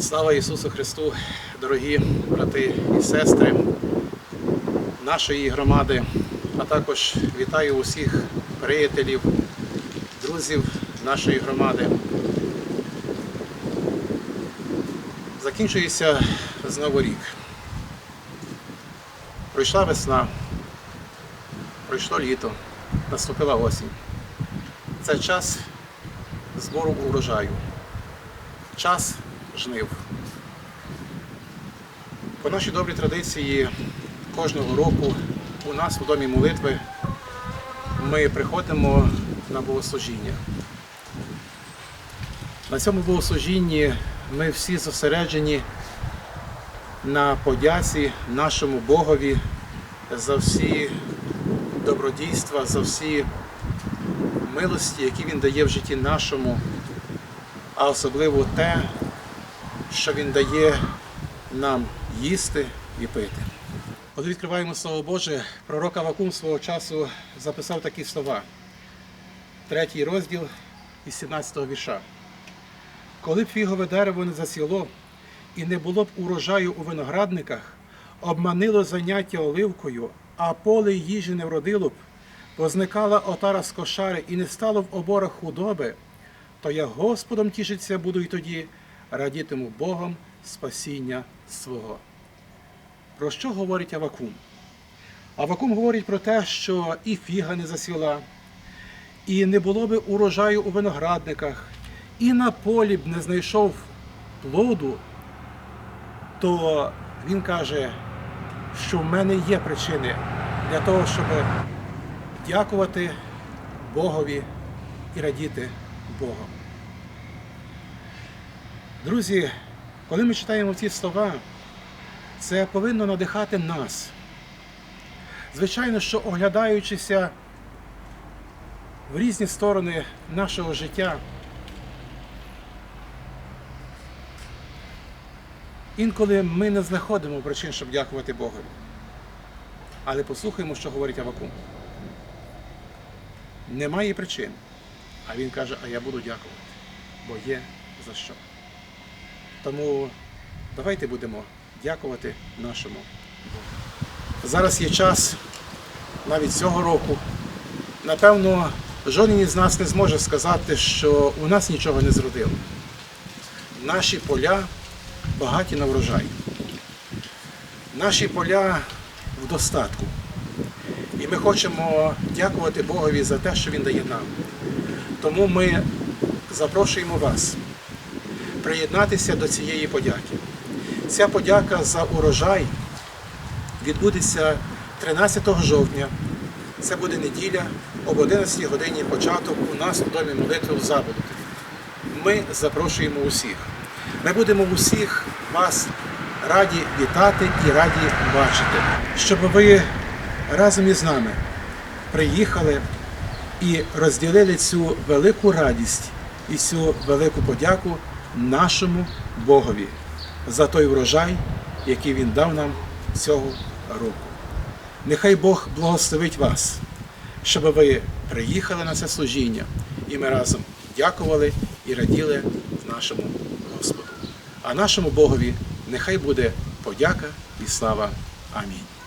Слава Ісусу Христу, дорогі брати і сестри нашої громади, а також вітаю усіх приятелів, друзів нашої громади. Закінчується знову рік. Пройшла весна, пройшло літо, наступила осінь. Це час збору урожаю, час жнив. По нашій добрій традиції кожного року у нас у домі молитви ми приходимо на богослужіння. На цьому богослужінні ми всі зосереджені на подяці нашому Богові за всі добродійства, за всі милості, які Він дає в житті нашому, а особливо те, що Він дає нам їсти і пити. Коли відкриваємо Слово Боже, пророк Авакум свого часу записав такі слова. Третій розділ із 17 го вірша. Коли б фігове дерево не засіло і не було б урожаю у виноградниках, обманило заняття оливкою, а поле їжі не вродило б, позникала отара з кошари і не стало в оборах худоби, то я Господом тішиться буду й тоді, радітиму Богом спасіння свого. Про що говорить Авакум? Авакум говорить про те, що і фіга не засіла, і не було би урожаю у виноградниках, і на полі б не знайшов плоду, то він каже, що в мене є причини для того, щоб дякувати Богові і радіти Богом. Друзі, коли ми читаємо ці слова, це повинно надихати нас. Звичайно, що оглядаючися в різні сторони нашого життя, інколи ми не знаходимо причин, щоб дякувати Богу. Але послухаймо, що говорить Авакум. Немає причин. А він каже, а я буду дякувати, бо є за що. Тому давайте будемо дякувати нашому. Зараз є час, навіть цього року. Напевно, жоден із нас не зможе сказати, що у нас нічого не зродило. Наші поля багаті на врожай. Наші поля в достатку. І ми хочемо дякувати Богові за те, що Він дає нам. Тому ми запрошуємо вас приєднатися до цієї подяки. Ця подяка за урожай відбудеться 13 жовтня. Це буде неділя об 11 годині початок у нас у домі молитви в Заболоті. Ми запрошуємо усіх. Ми будемо усіх вас раді вітати і раді бачити, щоб ви разом із нами приїхали і розділили цю велику радість і цю велику подяку нашому Богові за той врожай, який Він дав нам цього року. Нехай Бог благословить вас, щоб ви приїхали на це служіння, і ми разом дякували і раділи нашому Господу. А нашому Богові нехай буде подяка і слава. Амінь.